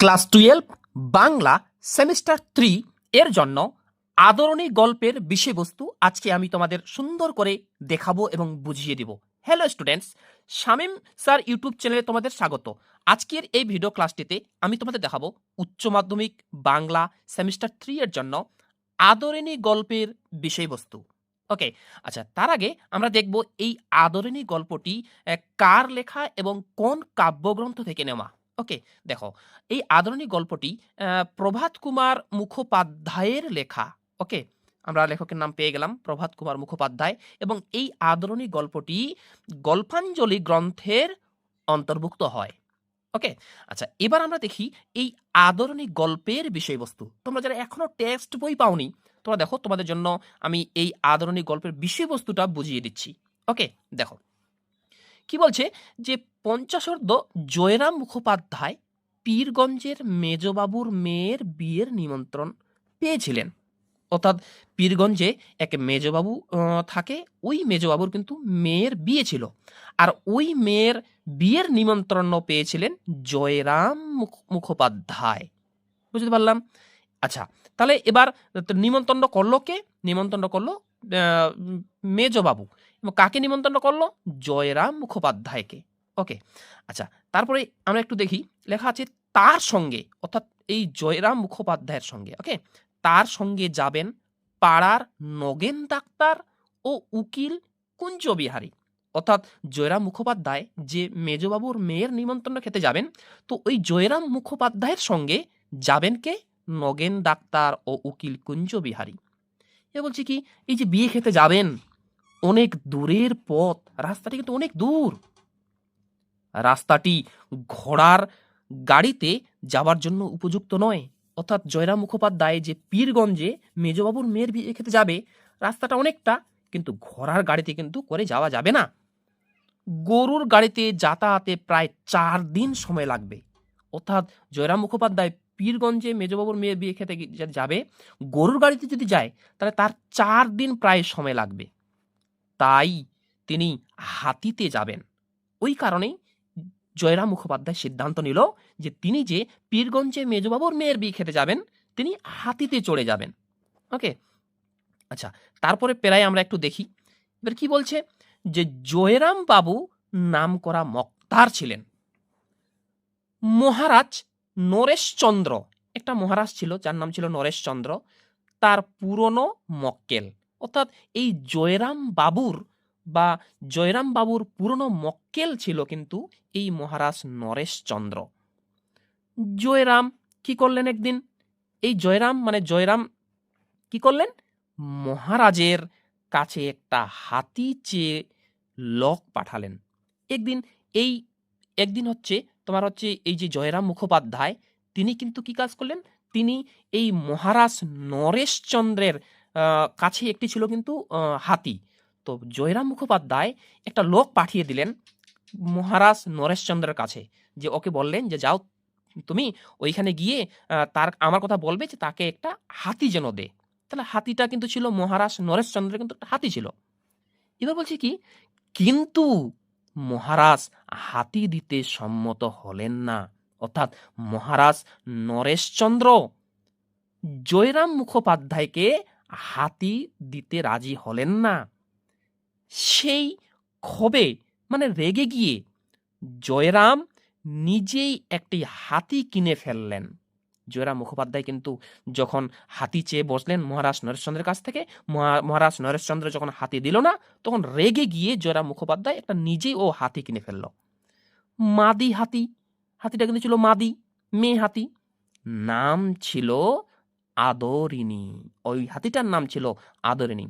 Class twelve, Bangla semester three এর জন্য আদরণী গল্পের বিষয়বস্তু আজকে আমি তোমাদের সুন্দর করে দেখাবো এবং বুঝিয়ে দিব। Hello students Shamim sir YouTube চ্যানেলে তোমাদের স্বাগত। আজকের এই ভিডিও ক্লাসটিতে আমি তোমাদের দেখাবো উচ্চ মাধ্যমিক বাংলা সেমিস্টার থ্রি এর জন্য আদরণী গল্পের বিষয়বস্তু। ওকে আচ্ছা তার আগে আমরা দেখব এই আদরণী গল্পটি কার লেখা এবং কোন কাব্যগ্রন্থ থেকে নেওয়া? ওকে, দেখো, এই আদরণী গল্পটি প্রভাত কুমার মুখোপাধ্যায়ের লেখা, ওকে? আমরা লেখকের নাম পেয়ে গেলাম, প্রভাত কুমার মুখোপাধ্যায়, এবং এই আদরণী গল্পটি গল্পাঞ্জলি গ্রন্থের অন্তর্ভুক্ত হয়, ওকে? আচ্ছা এবার আমরা দেখি এই আদরণী গল্পের বিষয়বস্তু। তোমরা যারা এখনও টেক্সট বই পাওনি, তোমরা দেখো, তোমাদের জন্য আমি এই আদরণী গল্পের বিষয়বস্তুটা বুঝিয়ে দিচ্ছি, ওকে? দেখো কি বলছে? যে পঞ্চাশর্ধ জয়রাম মুখোপাধ্যায় পীরগঞ্জের মেজবাবুর মেয়ের বিয়ের নিমন্ত্রণ পেয়েছিলেন। অর্থাৎ পীরগঞ্জে এক মেজবাবু থাকে, ওই মেজবাবুর কিন্তু মেয়ের বিয়ে ছিল। আর ওই মেয়ের বিয়ের নিমন্ত্রণ পেয়েছিলেন জয়রাম মুখোপাধ্যায়। বুঝতে পারলাম? আচ্ছা তাহলে এবার নিমন্ত্রণ করল কে? নিমন্ত্রণ করল মেজবাবু। এবং কাকে নিমন্ত্রণ করল? জয়রাম মুখোপাধ্যায়কে। ওকে আচ্ছা তারপরে আমরা একটু দেখি, লেখা আছে তার সঙ্গে, অর্থাৎ এই জয়রাম মুখোপাধ্যায়ের সঙ্গে, ওকে? তার সঙ্গে যাবেন পাড়ার নগেন ডাক্তার ও উকিল কুঞ্জবিহারী। অর্থাৎ জয়রাম মুখোপাধ্যায় যে মেজবাবুর মেয়ের নিমন্ত্রণ খেতে যাবেন, তো ওই জয়রাম মুখোপাধ্যায়ের সঙ্গে যাবেন কে? নগেন ডাক্তার ও উকিল কুঞ্জবিহারী। এ বলছি কি, এই যে বিয়ে খেতে যাবেন অনেক দূরের পথ। রাস্তাটি কিন্তু অনেক দূর। রাস্তাটি ঘোড়ার গাড়িতে যাওয়ার জন্য উপযুক্ত নয়। অর্থাৎ জয়রাম মুখোপাধ্যায় যে পীরগঞ্জে মেজবাবুর মেয়ের বিয়ে খেতে যাবে, রাস্তাটা অনেকটা কিন্তু ঘোড়ার গাড়িতে কিন্তু করে যাওয়া যাবে না। গরুর গাড়িতে যাতায়াতে প্রায় চার দিন সময় লাগবে। অর্থাৎ জয়রাম মুখোপাধ্যায় পীরগঞ্জে মেজবাবুর মেয়ের বিয়ে খেতে যাবে, গরুর গাড়িতে যদি যায়, তাহলে তার চার দিন প্রায় সময় লাগবে। তাই তিনি হাতিতে যাবেন। ওই কারণেই জয়রাম মুখোপাধ্যায় সিদ্ধান্ত নিল যে তিনি যে পীরগঞ্জে মেজবাবুর মেয়ের বিয়ে খেতে যাবেন, তিনি হাতিতে চড়ে যাবেন। ওকে আচ্ছা তারপরে প্রায় আমরা একটু দেখি। এবার কি বলছে? যে জয়রাম বাবু নাম করা মক্তার ছিলেন। মহারাজ নরেশচন্দ্র, একটা মহারাজ ছিল, যার নাম ছিল নরেশচন্দ্র। তার পুরনো মক্কেল। অর্থাৎ এই জয়রাম বাবুর বা জয়রাম বাবুর পুরনো মক্কেল ছিল কিন্তু এই মহারাজ নরেশচন্দ্র। জয়রাম কি করলেন একদিন? এই জয়রাম মানে জয়রাম কি করলেন? মহারাজের কাছে একটা হাতি চেয়ে লক পাঠালেন। একদিন এই, একদিন হচ্ছে, তোমার হচ্ছে এই যে জয়রাম মুখোপাধ্যায়, তিনি কিন্তু কি কাজ করলেন? তিনি এই মহারাজ নরেশচন্দ্রের কাছে একটি ছিল কিন্তু হাতি। তো জয়রাম মুখোপাধ্যায় একটা লোক পাঠিয়ে দিলেন মহারাজ নরেশচন্দ্রের কাছে, যে ওকে বললেন যে, যাও তুমি ওইখানে গিয়ে তার, আমার কথা বলবে যে, তাকে একটা হাতি যেন দে। তাহলে হাতিটা কিন্তু ছিল মহারাজ নরেশচন্দ্রের কিন্তু একটা হাতি ছিল। এবার বলছি কি, কিন্তু মহারাজ হাতি দিতে সম্মত হলেন না। অর্থাৎ মহারাজ নরেশচন্দ্র জয়রাম মুখোপাধ্যায়কে হাতি দিতে রাজি হলেন না। সেই ক্ষোভে মানে রেগে গিয়ে জয়রাম নিজেই একটি হাতি কিনে ফেললেন। জয়রাম মুখোপাধ্যায় কিন্তু যখন হাতি চেয়ে বসলেন মহারাজ নরেশচন্দ্রের কাছ থেকে, মহা- মহারাজ নরেশচন্দ্র যখন হাতি দিল না, তখন রেগে গিয়ে জয়রাম মুখোপাধ্যায় একটা নিজেই ও হাতি কিনে ফেলল। মাদি হাতি, হাতিটা কিন্তু ছিল মাদি, মেয়ে হাতি। নাম ছিল আদরিনী ওই হাতিটার নাম ছিল আদরিনী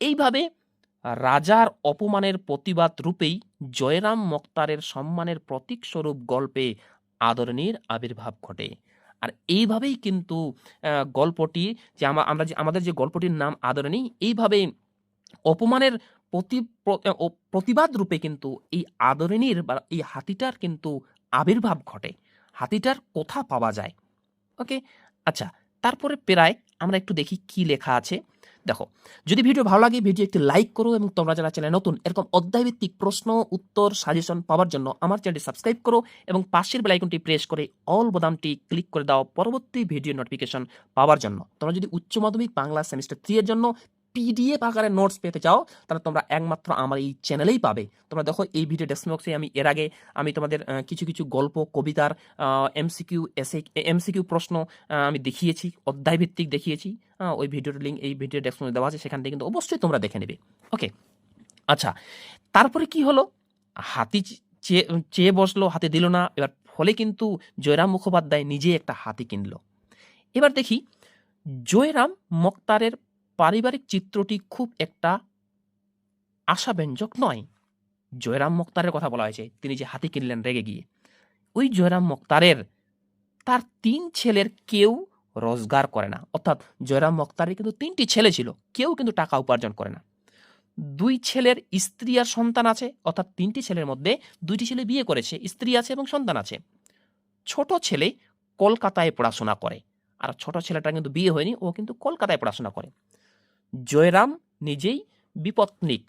এইভাবে রাজার অপমানের প্রতিবাদ রূপেই জয়রাম মক্তারের সম্মানের প্রতীক স্বরূপ গল্পে আদরণীর আবির্ভাব ঘটে। আর এইভাবেই কিন্তু গল্পটি যে আমা- আমরা যে, আমাদের যে গল্পটির নাম আদরণী, এইভাবে অপমানের প্রতি প্রতিবাদ রূপে কিন্তু এই আদরণীর বা এই হাতিটার কিন্তু আবির্ভাব ঘটে। হাতিটার কোথা পাওয়া যায়। ওকে? আচ্ছা তারপরে প্রায় আমরা একটু দেখি কি লেখা আছে। দেখো, যদি ভিডিও ভালো লাগে ভিডিও একটি লাইক করো এবং তোমরা যারা চ্যানেল নতুন, এরকম অধ্যায়ভিত্তিক প্রশ্ন, উত্তর সাজেশন পাওয়ার জন্য আমার চ্যানেলটি সাবস্ক্রাইব করো এবং পাশের বেলাইকনটি প্রেস করে অল বোতামটি ক্লিক করে দাও পরবর্তী ভিডিও নোটিফিকেশন পাওয়ার জন্য। তোমরা যদি উচ্চ মাধ্যমিক বাংলা সেমিস্টার থ্রি এর জন্য পিডিএফ আকারে নোটস পেতে চাও, তাহলে তোমরা একমাত্র আমার এই চ্যানেলেই পাবে। তোমরা দেখো, এই ভিডিও ডেসক্রিপশন আমি এর আগে আমি তোমাদের কিছু কিছু গল্প, কবিতার এমসিকিউ এসে এমসিকিউ প্রশ্ন আমি দেখিয়েছি, অধ্যায়ভিত্তিক দেখিয়েছি। ওই ভিডিওর লিঙ্ক এই ভিডিও ডেসক্রিপশনে দেওয়া আছে, সেখান থেকে কিন্তু অবশ্যই তোমরা দেখে নেবে। ওকে আচ্ছা তারপরে কি হলো? হাতি চেয়ে চেয়ে বসল, হাতে দিল না। এবার ফলে কিন্তু জয়রাম মুখোপাধ্যায় নিজে একটা হাতি কিনলো। এবার দেখি, জয়রাম মক্তারের পারিবারিক চিত্রটি খুব একটা আশাব্যঞ্জক নয়। জয়রাম মুক্তারের কথা বলা হয়েছে, তিনি যে হাতি কিনলেন রেগে গিয়ে। ওই জয়রাম মুক্তারের, তার তিন ছেলের কেউ রোজগার করে না। অর্থাৎ জয়রাম মুক্তারের কিন্তু তিনটি ছেলে ছিল, কেউ কিন্তু টাকা উপার্জন করে না। দুই ছেলের স্ত্রী আর সন্তান আছে, অর্থাৎ তিনটি ছেলের মধ্যে দুইটি ছেলে বিয়ে করেছে, স্ত্রী আছে এবং সন্তান আছে। ছোট ছেলে কলকাতায় পড়াশোনা করে, আর ছোট ছেলেটা কিন্তু বিয়ে হয়নি, ও কিন্তু কলকাতায় পড়াশোনা করে। জয়রাম নিজেই বিপত্নিক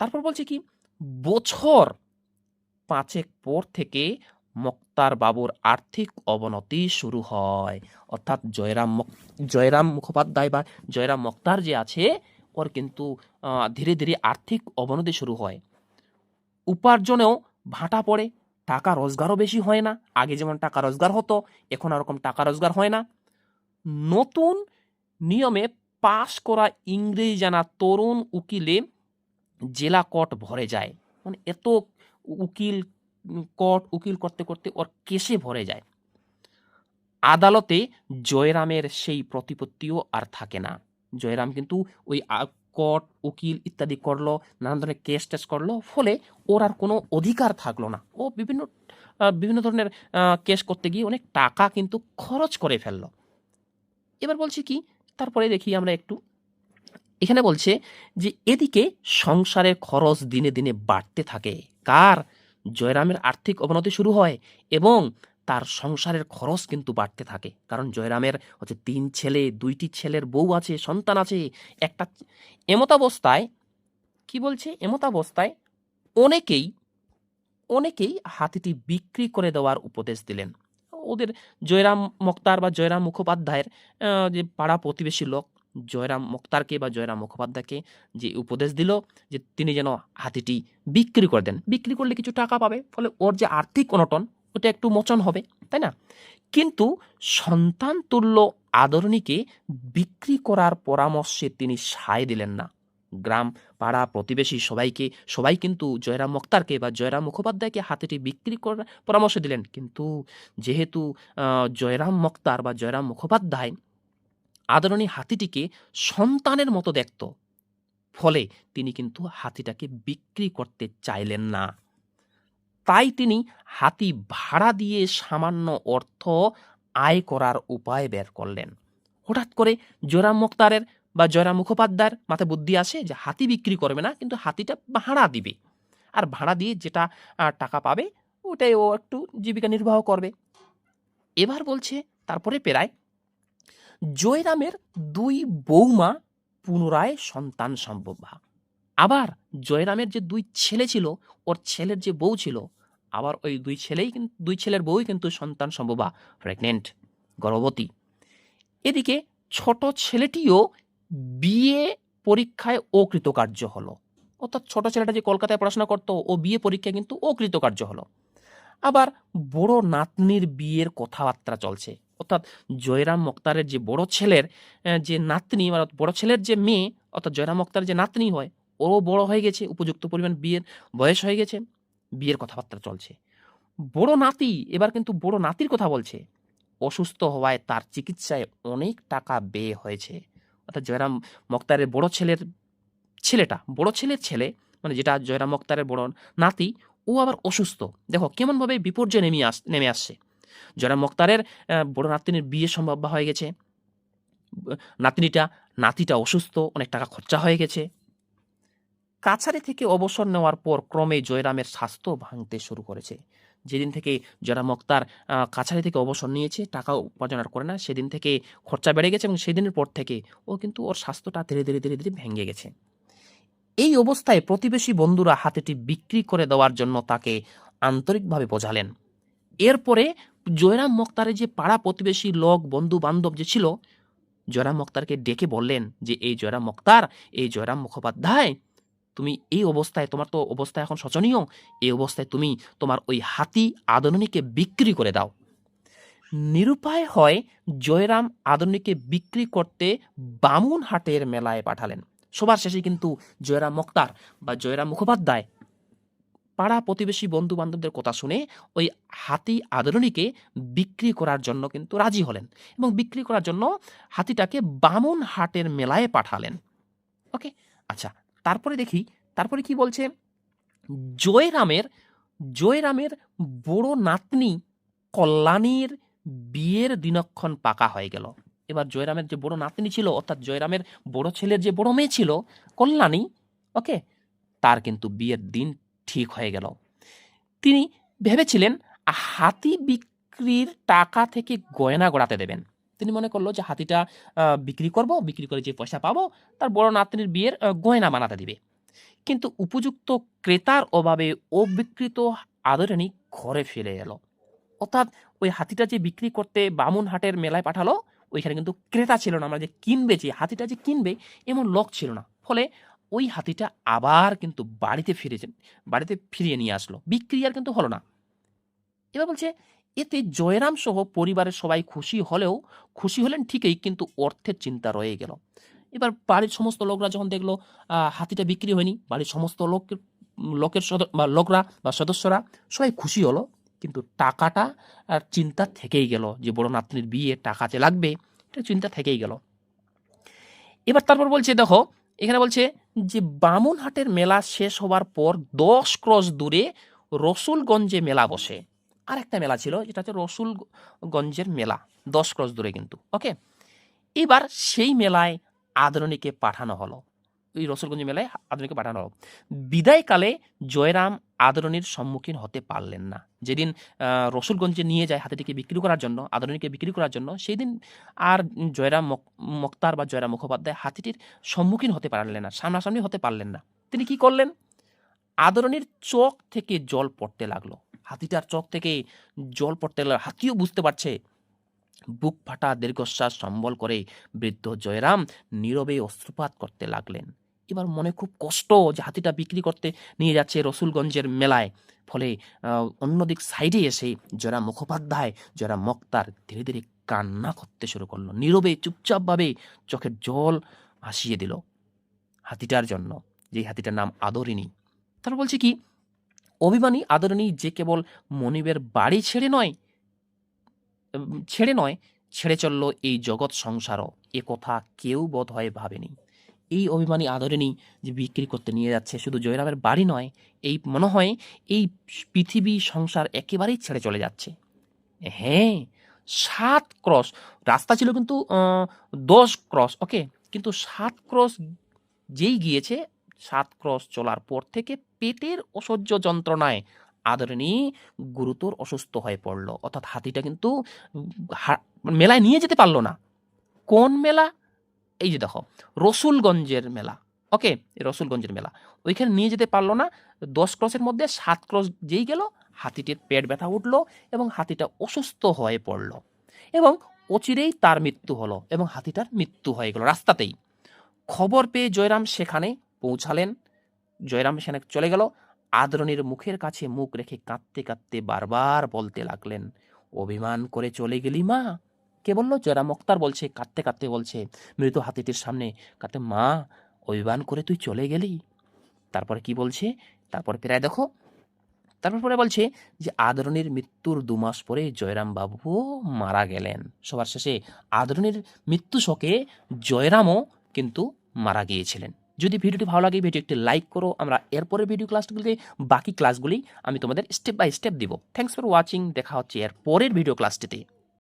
তারপর বলছে কি, বছর পাঁচেক পর থেকে মক্তার বাবুর আর্থিক অবনতি শুরু হয়। অর্থাৎ জয়রাম জয়রাম মুখোপাধ্যায় বা জয়রাম মক্তার যে আছে, ওর কিন্তু ধীরে ধীরে আর্থিক অবনতি শুরু হয়। উপার্জনেও ভাটা পড়ে, টাকা রোজগারও বেশি হয় না। আগে যেমন টাকা রোজগার হতো, এখন ওরকম টাকা রোজগার হয় না। নতুন নিয়মে পাশ করা ইংরেজি জানা তরুণ উকিলে জেলা কোর্ট ভরে যায়। মানে এত উকিল, কোর্ট উকিল করতে করতে ওর কেসে ভরে যায়। আদালতে জয়রামের সেই প্রতিপত্তিও আর থাকে না। জয়রাম কিন্তু ওই কোর্ট উকিল ইত্যাদি করল, নানান ধরনের কেস টেস করল, ফলে ওর আর কোনো অধিকার থাকল না। ও বিভিন্ন বিভিন্ন ধরনের কেস করতে গিয়ে অনেক টাকা কিন্তু খরচ করে ফেলল। এবার বলছি কি তারপরে দেখি আমরা একটু। এখানে বলছে যে, এদিকে সংসারের খরচ দিনে দিনে বাড়তে থাকে। কার? জয়রামের আর্থিক অবনতি শুরু হয় এবং তার সংসারের খরচ কিন্তু বাড়তে থাকে। কারণ জয়রামের হচ্ছে তিন ছেলে, দুইটি ছেলের বউ আছে, সন্তান আছে, একটা এমতাবস্থায়, কি বলছে? এমতাবস্থায় অনেকেই অনেকেই হাতিটি বিক্রি করে দেওয়ার উপদেশ দিলেন। ওদের জয়রাম মোক্তার বা জয়রাম মুখোপাধ্যায়ের যে পাড়া প্রতিবেশী লোক, জয়রাম মুক্তারকে বা জয়রাম মুখোপাধ্যায়কে যে উপদেশ দিল যে তিনি যেন হাতিটি বিক্রি করে দেন। বিক্রি করলে কিছু টাকা পাবে, ফলে ওর যে আর্থিক অনটন, ওটা একটু মোচন হবে, তাই না? কিন্তু সন্তান তুল্য আদরণীকে বিক্রি করার পরামর্শে তিনি সায় দিলেন না। গ্রাম, পাড়া, প্রতিবেশী সবাইকে, সবাই কিন্তু জয়রাম মুক্তারকে বা জয়রাম মুখোপাধ্যায়কে হাতিটি বিক্রি করার পরামর্শ দিলেন। কিন্তু যেহেতু জয়রাম মুক্তার বা জয়রাম মুখোপাধ্যায় আদরণী হাতিটিকে সন্তানের মতো দেখত, ফলে তিনি কিন্তু হাতিটাকে বিক্রি করতে চাইলেন না। তাই তিনি হাতি ভাড়া দিয়ে সামান্য অর্থ আয় করার উপায় বের করলেন। হঠাৎ করে জয়রাম মুক্তারের বা জয়রাম মুখোপাধ্যায়ের মাথায় বুদ্ধি আসে যে হাতি বিক্রি করবে না, কিন্তু হাতিটা ভাড়া দিবে। আর ভাড়া দিয়ে যেটা টাকা পাবে, ওটাই ও একটু জীবিকা নির্বাহ করবে। এবার বলছে, তারপরে প্রায়, জয়রামের দুই বৌমা পুনরায় সন্তান সম্ভবা আবার জয়রামের যে দুই ছেলে ছিল, ওর ছেলের যে বউ ছিল, আবার ওই দুই ছেলেই কিন্তু দুই ছেলের বউই কিন্তু সন্তান সম্ভবা প্রেগনেন্ট গর্ভবতী। এদিকে ছোট ছেলেটিও বিয়ে পরীক্ষায় অকৃতকার্য হলো। অর্থাৎ ছোট ছেলেটা যে কলকাতায় পড়াশোনা করতো, ও বিয়ে পরীক্ষায় কিন্তু অকৃতকার্য হলো। আবার বড় নাতনির বিয়ের কথাবার্তা চলছে। অর্থাৎ জয়রাম মক্তারের যে বড় ছেলের যে নাতনি মানে বড় ছেলের যে মেয়ে, অর্থাৎ জয়রাম মুক্তার যে নাতনি হয়, ও বড় হয়ে গেছে, উপযুক্ত পরিমাণ বিয়ের বয়স হয়ে গেছে, বিয়ের কথাবার্তা চলছে। বড় নাতি, এবার কিন্তু বড় নাতির কথা বলছে। অসুস্থ হওয়ায় তার চিকিৎসায় অনেক টাকা ব্যয় হয়েছে। অর্থাৎ জয়রাম মক্তারের বড় ছেলের ছেলেটা, বড় ছেলের ছেলে মানে যেটা জয়রাম মক্তারের বড় নাতি, ও আবার অসুস্থ। দেখো, কেমনভাবে বিপর্যয় নেমে আস, নেমে আসছে। জয়রাম মক্তারের বড় নাতনির বিয়ে সম্ভব হয়ে গেছে। নাতিনিটা, নাতিটা অসুস্থ, অনেক টাকা খরচা হয়ে গেছে। কাছারি থেকে অবসর নেওয়ার পর ক্রমে জয়রামের স্বাস্থ্য ভাঙতে শুরু করেছে। যেদিন থেকে জয়রাম মক্তার কাছারি থেকে অবসর নিয়েছে টাকা উপার্জন আর করে না, সেদিন থেকে খরচা বেড়ে গেছে এবং সেদিনের পর থেকে ও কিন্তু ওর স্বাস্থ্যটা ধীরে ধীরে ধীরে ধীরে ভেঙে গেছে। এই অবস্থায় প্রতিবেশী বন্ধুরা হাতিটি বিক্রি করে দেওয়ার জন্য তাকে আন্তরিকভাবে বোঝালেন। এরপরে জয়রাম মক্তারের যে পাড়া প্রতিবেশী লোক, বন্ধু বান্ধব যে ছিল, জয়রাম মক্তারকে ডেকে বললেন যে, এই জয়রাম মক্তার, এই জয়রাম মুখোপাধ্যায় তুমি এই অবস্থায়, তোমার তো অবস্থা এখন শোচনীয়, এই অবস্থায় তুমি তোমার ওই হাতি আদরণীকে বিক্রি করে দাও। নিরুপায় হয় জয়রাম আদরণীকে বিক্রি করতে বামুনহাটের মেলায় পাঠালেন। সবার শেষে কিন্তু জয়রাম মক্তার বা জয়রাম মুখোপাধ্যায়। পাড়া প্রতিবেশী বন্ধু বান্ধবদের কথা শুনে ওই হাতি আদরণীকে বিক্রি করার জন্য কিন্তু রাজি হলেন এবং বিক্রি করার জন্য হাতিটাকে বামুন হাটের মেলায় পাঠালেন। ওকে? আচ্ছা তারপরে দেখি, তারপরে কি বলছে? জয়রামের জয়রামের বড় নাতনি কল্যাণীর বিয়ের দিনক্ষণ পাকা হয়ে গেল। এবার জয়রামের যে বড় নাতনি ছিল, অর্থাৎ জয়রামের বড় ছেলের যে বড় মেয়ে ছিল, কল্যাণী ওকে তার কিন্তু বিয়ের দিন ঠিক হয়ে গেল। তিনি ভেবেছিলেন, হাতি বিক্রির টাকা থেকে গয়না গড়াতে দেবেন। তিনি মনে করল যে হাতিটা বিক্রি করব, বিক্রি করে যে পয়সা পাবো, তার বড় নাতনির বিয়ের গয়না বানাতে দিবে। কিন্তু উপযুক্ত ক্রেতার অভাবে অবিকৃত আদরণী ঘরে ফিরে এলো। অর্থাৎ ওই হাতিটা যে বিক্রি করতে বামুন হাটের মেলায় পাঠালো, ওইখানে কিন্তু ক্রেতা ছিল না। আমরা যে কিনবে যে হাতিটা যে কিনবে, এমন লোক ছিল না। ফলে ওই হাতিটা আবার কিন্তু বাড়িতে ফিরেছে বাড়িতে ফিরিয়ে নিয়ে আসলো। বিক্রি আর কিন্তু হলো না। এবার বলছে এতে জয়রাম সহ পরিবারের সবাই খুশি হলেও খুশি হলেন ঠিকই, কিন্তু অর্থের চিন্তা রয়ে গেল। এবার বাড়ির সমস্ত লোকরা যখন দেখল হাতিটা বিক্রি হয়নি, বাড়ির সমস্ত লোকের লোকের বা লোকরা বা সদস্যরা সবাই খুশি হলো, কিন্তু টাকাটা আর চিন্তা থেকেই গেল যে বড় নাতনির বিয়ে, টাকা যে লাগবে, এটা চিন্তা থেকেই গেল। এবার তারপর বলছে, দেখো, এখানে বলছে যে বামুনহাটের মেলা শেষ হওয়ার পর দশ ক্রস দূরে রসুলগঞ্জে মেলা বসে। আর একটা মেলা ছিল, যেটা হচ্ছে রসুলগঞ্জের মেলা, দশ ক্রস দূরে কিন্তু ওকে এবার সেই মেলায় আদরণীকে পাঠানো হলো ওই রসুলগঞ্জ মেলায় আদরণীকে পাঠানো হলো। বিদায়কালে জয়রাম আদরণীর সম্মুখীন হতে পারলেন না। যেদিন রসুলগঞ্জে নিয়ে যায় হাতিটিকে বিক্রি করার জন্য, আদরণীকে বিক্রি করার জন্য সেই দিন আর জয়রাম মক- মক্তার বা জয়রাম মুখোপাধ্যায় হাতিটির সম্মুখীন হতে পারলেন না, সামনাসামনি হতে পারলেন না। তিনি কি করলেন? আদরণীর চোখ থেকে জল পড়তে লাগল। হাতিটার চোখ থেকে জল পড়তে হাতিও বুঝতে পারছে। বুক ফাটা দীর্ঘশ্বাস সম্বল করে বৃদ্ধ জয়রাম নীরবে অস্ত্রপাত করতে লাগলেন। এবার মনে খুব কষ্ট যে হাতিটা বিক্রি করতে নিয়ে যাচ্ছে রসুলগঞ্জের মেলায়। ফলে অন্যদিক সাইডে এসে জয়রাম মুখোপাধ্যায়, জয়রাম মক্তার ধীরে ধীরে কান্না করতে শুরু করল। নীরবে চুপচাপভাবে চোখের জল ভাসিয়ে দিল হাতিটার জন্য। যেই হাতিটার নাম আদরিনী তারপর বলছে কি অভিমানী, আদরণী, যে কেবল মনিবের বাড়ি ছেড়ে নয় ছেড়ে নয়, ছেড়ে চলল এই জগৎ সংসারও। এ কথা কেউ বোধ হয় ভাবেনি। এই অভিমানী, আদরণী যে বিক্রি করতে নিয়ে যাচ্ছে শুধু জয়রামের বাড়ি নয়, এই মনে হয় এই পৃথিবী সংসার একেবারেই ছেড়ে চলে যাচ্ছে। হ্যাঁ সাত ক্রস, রাস্তা ছিল কিন্তু দশ ক্রস ওকে কিন্তু সাত ক্রস যেই গিয়েছে সাত ক্রস চলার পর থেকে পেটের অসহ্য যন্ত্রণায় আদরণী গুরুতর অসুস্থ হয়ে পড়ল। অর্থাৎ হাতিটা কিন্তু মেলায় নিয়ে যেতে পারল না। কোন মেলা? এই যে দেখো, রসুলগঞ্জের মেলা। ওকে? রসুলগঞ্জের মেলা। ওইখানে নিয়ে যেতে পারল না। দশ ক্রসের মধ্যে সাত ক্রস যেই গেল, হাতিটির পেট ব্যথা উঠল এবং হাতিটা অসুস্থ হয়ে পড়ল এবং অচিরেই তার মৃত্যু হলো এবং হাতিটার মৃত্যু হয়ে গেল রাস্তাতেই। খবর পেয়ে জয়রাম সেখানে পৌঁছালেন। জয়রাম সেখানে চলে গেল। আদরণীর মুখের কাছে মুখ রেখে কাঁদতে কাঁদতে বারবার বলতে লাগলেন, অভিমান করে চলে গেলি মা। কে বলল? জয়রাম মুক্তার বলছে, কাঁদতে কাঁদতে বলছে মৃত হাতিটির সামনে কাঁদতে, মা, অভিমান করে তুই চলে গেলি? তারপরে কি বলছে? তারপর প্রায় দেখো, তারপর পরে বলছে যে, আদরণীর মৃত্যুর দু মাস পরে জয়রাম বাবুও মারা গেলেন। সবার শেষে আদরণীর মৃত্যু শোকে জয়রামও কিন্তু মারা গিয়েছিলেন। যদি ভিডিওটি ভালো লাগে ভিডিও একটি লাইক করো। আমরা এরপরের ভিডিও ক্লাসগুলিতে বাকি ক্লাসগুলি আমি তোমাদের স্টেপ বাই স্টেপ দিব। থ্যাংকস ফর ওয়াচিং দেখা হচ্ছে এর পরের ভিডিও ক্লাসটিতে